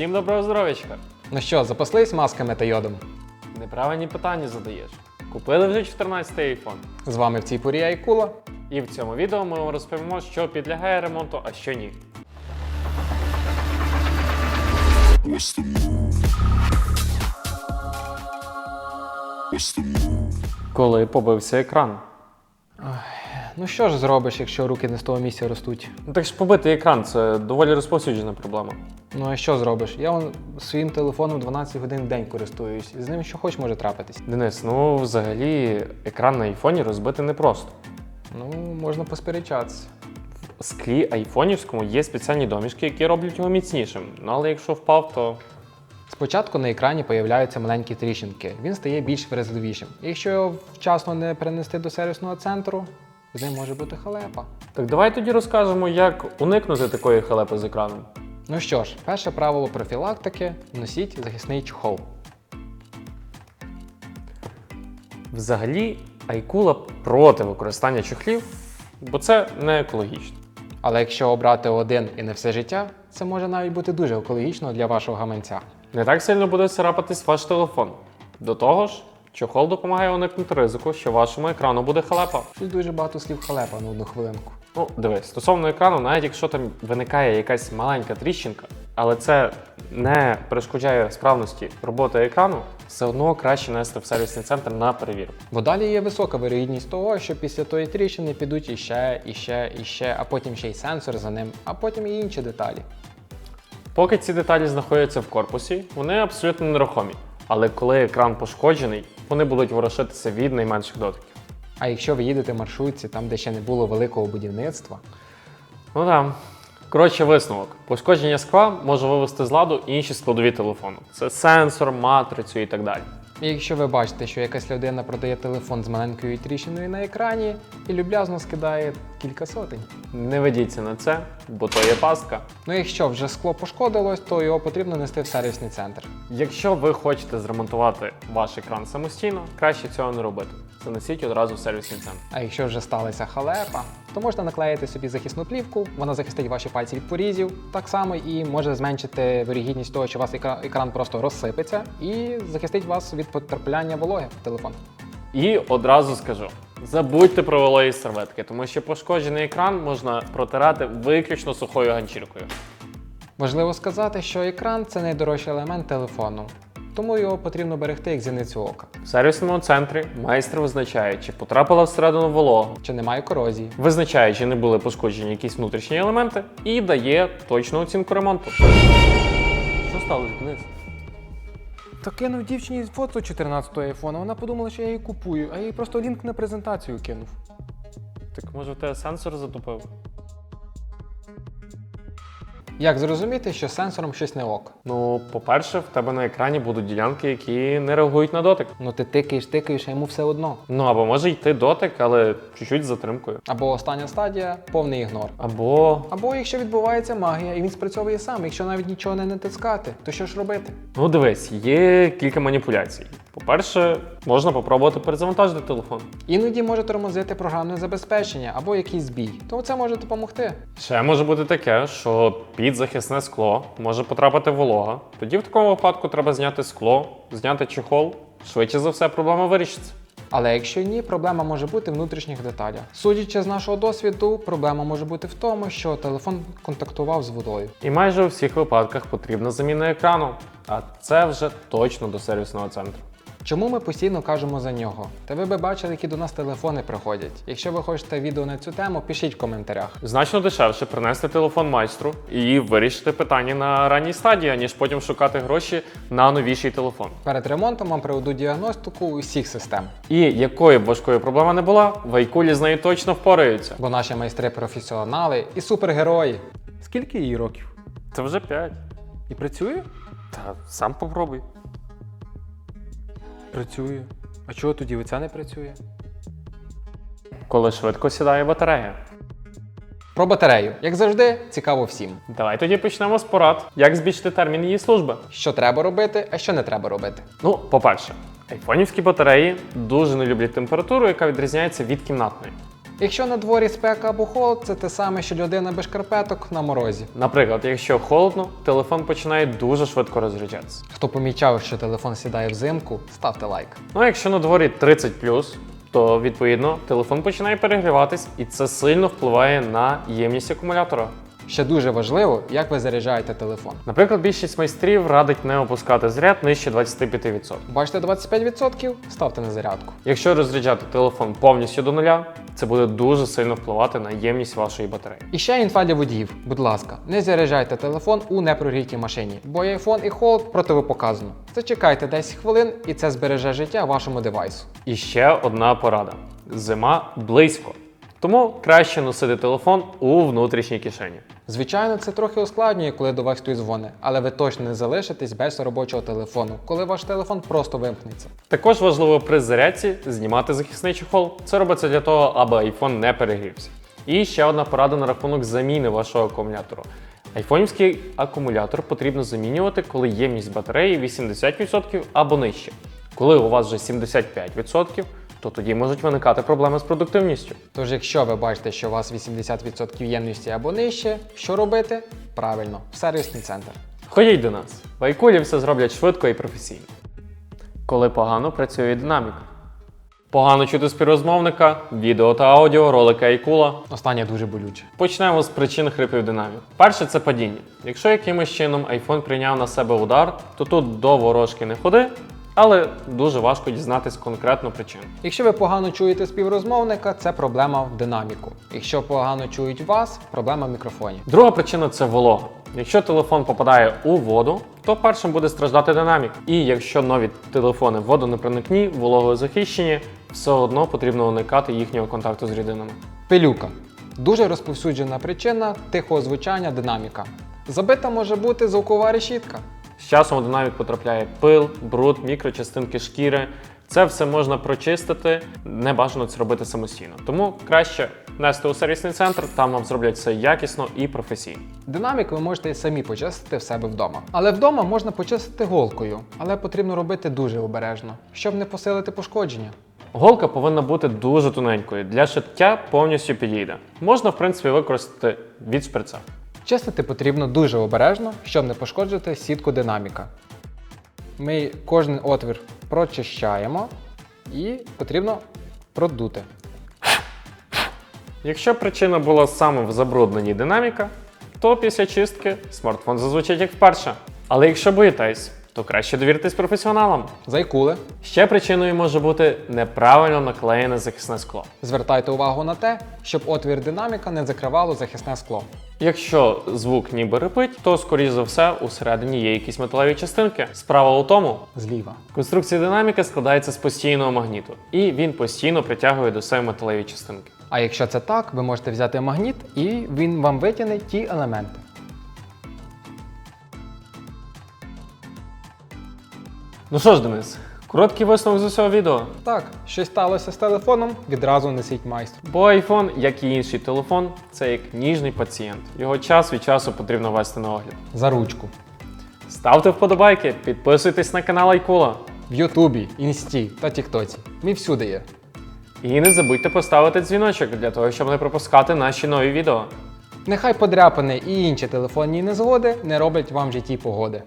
Всім доброго здоров'ячка! Ну що, запаслись масками та йодом? Неправильні питання задаєш. Купили вже 14-й iPhone. З вами в цій порі Айкула. І в цьому відео ми вам розповімо, що підлягає ремонту, а що ні. Коли побився екран. Ну що ж зробиш, якщо руки не з того місця ростуть? Ну так ж побитий екран це доволі розповсюджена проблема. Ну а що зробиш? Я вон своїм телефоном 12 годин в день користуюсь, і з ним що хоч може трапитись. Денис, ну взагалі екран на айфоні розбити непросто. Ну, можна посперечатися. В склі айфонівському є спеціальні домішки, які роблять його міцнішим. Ну але якщо впав, то Спочатку на екрані появляються маленькі тріщинки, він стає більш вразливішим. Якщо його вчасно не перенести до сервісного центру, з ним може бути халепа. так давай тоді розкажемо, як уникнути такої халепи з екраном. Ну що ж, перше правило профілактики носіть захисний чохол. Взагалі, айкула проти використання чохлів, бо це не екологічно. Але якщо обрати один і не все життя, це може навіть бути дуже екологічно для вашого гаманця. Не так сильно буде царапатись ваш телефон. До того ж, чохол допомагає уникнути ризику, що вашому екрану буде халепа. Щось дуже багато слів халепа на одну хвилинку. Ну, дивись, стосовно екрану, навіть якщо там виникає якась маленька тріщинка, але це не перешкоджає справності роботи екрану, все одно краще нести в сервісний центр на перевірку. Бо далі є висока вирогідність того, що після тої тріщини підуть іще, іще, іще, а потім ще й сенсор за ним, а потім і інші деталі. Поки ці деталі знаходяться в корпусі, вони абсолютно нерухомі. Але коли екран пошкоджений, вони будуть ворушитися від найменших дотиків. А якщо ви їдете в маршрутці, там, де ще не було великого будівництва, Ну так. Коротше, висновок. Пошкодження скла може вивести з ладу інші складові телефону. Це сенсор, матрицю і так далі. Якщо ви бачите, що якась людина продає телефон з маленькою тріщиною на екрані і люблязно скидає кілька сотень. Не ведіться на це, бо то є пастка. Ну якщо вже скло пошкодилось, то його потрібно нести в сервісний центр. Якщо ви хочете зремонтувати ваш екран самостійно, краще цього не робити. Занесіть одразу в сервісний центр. А якщо вже сталася халепа, то можна наклеїти собі захисну плівку, вона захистить ваші пальці від порізів, так само і може зменшити вирогідність того, що у вас екран просто розсипеться, і захистить вас від потрапляння вологи в телефон. І одразу скажу: забудьте про вологі серветки, тому що пошкоджений екран можна протирати виключно сухою ганчіркою. Важливо сказати, що екран це найдорожчий елемент телефону, тому його потрібно берегти як зіницю ока. В сервісному центрі майстер визначає, чи потрапила всередину волога, Чи немає корозії. визначає, чи не були пошкоджені якісь внутрішні елементи, і дає точну оцінку ремонту. Що сталося, Денис? Та кинув дівчині фото 14-го айфона, вона подумала, що я її купую, а я їй просто лінк на презентацію кинув. Так може в тебе сенсор затупив? Як зрозуміти, що з сенсором щось не ок? Ну, по-перше, в тебе на екрані будуть ділянки, які не реагують на дотик. Ну ти тикаєш, тикаєш, а йому все одно. Ну або може йти дотик, але чуть-чуть з затримкою. Або остання стадія повний ігнор. Або. Або якщо відбувається магія і він спрацьовує сам, якщо навіть нічого не натискати, то що ж робити? Ну дивись, є кілька маніпуляцій. По-перше, можна попробувати перезавантажити телефон. Іноді може тормозити програмне забезпечення або якийсь збій, то це може допомогти. Ще може бути таке, що під захисне скло може потрапити волога. Тоді в такому випадку треба зняти скло, зняти чехол. Швидше за все, проблема вирішиться. Але якщо ні, проблема може бути в внутрішніх деталях. Судячи з нашого досвіду, проблема може бути в тому, що телефон контактував з водою. І майже у всіх випадках потрібна заміна екрану. А це вже точно до сервісного центру. Чому ми постійно кажемо за нього? Та ви би бачили, які до нас телефони приходять. Якщо ви хочете відео на цю тему, пишіть в коментарях. Значно дешевше принести телефон майстру і вирішити питання на ранній стадії, ніж потім шукати гроші на новіший телефон. Перед ремонтом вам проведуть діагностику усіх систем, І якою б важкою проблема не була, в Айкулі з нею точно впораються. бо наші майстри професіонали і супергерої. Скільки їй років? Це вже 5. І працює? Та сам попробуй. Працює. А чого тоді оця не працює? Коли швидко сідає батарея. Про батарею, як завжди, цікаво всім. Давай тоді почнемо з порад, як збільшити термін її служби. Що треба робити, а що не треба робити. Ну, по-перше, айфонівські батареї дуже не люблять температуру, яка відрізняється від кімнатної. Якщо на дворі спека або холод, це те саме, що людина без шкарпеток на морозі. Наприклад, якщо холодно, телефон починає дуже швидко розряджатися. Хто помічав, що телефон сідає взимку, ставте лайк. Ну а якщо на дворі 30 то відповідно телефон починає перегріватись, і це сильно впливає на ємність акумулятора. Ще дуже важливо, як ви заряджаєте телефон. Наприклад, більшість майстрів радить не опускати заряд нижче 25%. Бачите 25%? Ставте на зарядку. Якщо розряджати телефон повністю до нуля, це буде дуже сильно впливати на ємність вашої батареї. І ще інфа для водіїв. Будь ласка, не заряджайте телефон у непрогрітій машині, бо iPhone і холод противопоказано. Зачекайте 10 хвилин і це збереже життя вашому девайсу. І ще одна порада: зима близько. Тому краще носити телефон у внутрішній кишені. Звичайно, це трохи ускладнює, коли до вас хтось дзвонить, але ви точно не залишитесь без робочого телефону, коли ваш телефон просто вимкнеться. Також важливо при зарядці знімати захисний чехол. Це робиться для того, аби iPhone не перегрівся. І ще одна порада на рахунок заміни вашого акумулятору. Айфонівський акумулятор потрібно замінювати, коли ємність батареї 80% або нижче. Коли у вас вже 75%, то тоді можуть виникати проблеми з продуктивністю. Тож, якщо ви бачите, що у вас 80% ємності або нижче, що робити? Правильно, в сервісний центр. Ходіть до нас. В Айкулі все зроблять швидко і професійно. Коли погано працює динамік. Погано чути співрозмовника, відео та аудіо, ролики Айкула. Останнє дуже болюче. Почнемо з причин хрипів динаміку. Перше це падіння. Якщо якимось чином iPhone прийняв на себе удар, то тут до ворожки не ходи, але дуже важко дізнатись конкретну причину. Якщо ви погано чуєте співрозмовника, це проблема в динаміку. Якщо погано чують вас, проблема в мікрофоні. Друга причина це волога. Якщо телефон попадає у воду, то першим буде страждати динамік. І якщо нові телефони водонепроникні, вологозахищені, все одно потрібно уникати їхнього контакту з рідинами. Пилюка дуже розповсюджена причина тихого звучання динаміка. Забита може бути звукова решітка. З часом у динамік потрапляє пил, бруд, мікрочастинки шкіри. Це все можна прочистити, не бажано це робити самостійно. Тому краще нести у сервісний центр, там вам зроблять все якісно і професійно. Динамік ви можете і самі почистити в себе вдома. Але вдома можна почистити голкою, але потрібно робити дуже обережно, щоб не посилити пошкодження. Голка повинна бути дуже тоненькою. Для шиття повністю підійде. Можна, в принципі, використати від шприца. Чистити потрібно дуже обережно, щоб не пошкоджити сітку динаміка. Ми кожен отвір прочищаємо і потрібно продути. Якщо причина була саме в забрудненні динаміка, то після чистки смартфон зазвучить як вперше. Але якщо боїтесь, то краще довіртесь професіоналам. Зайкули. Ще причиною може бути неправильно наклеєне захисне скло. Звертайте увагу на те, щоб отвір динаміка не закривало захисне скло. Якщо звук ніби рипить, то скоріш за все усередині є якісь металеві частинки. Справа у тому, Зліва. конструкція динаміка складається з постійного магніту, і він постійно притягує до себе металеві частинки. А якщо це так, ви можете взяти магніт і він вам витягне ті елементи. Ну що ж, Денис, короткий висновок з усього відео. Так, щось сталося з телефоном, відразу несіть майстру. Бо iPhone, як і інший телефон, це як ніжний пацієнт. Його час від часу потрібно вести на огляд. За ручку. Ставте вподобайки, підписуйтесь на канал Айкула. В Ютубі, Інсті та Тіктоці. Ми всюди є. І не забудьте поставити дзвіночок для того, щоб не пропускати наші нові відео. Нехай подряпини і інші телефонні незгоди не роблять вам в житті погоди.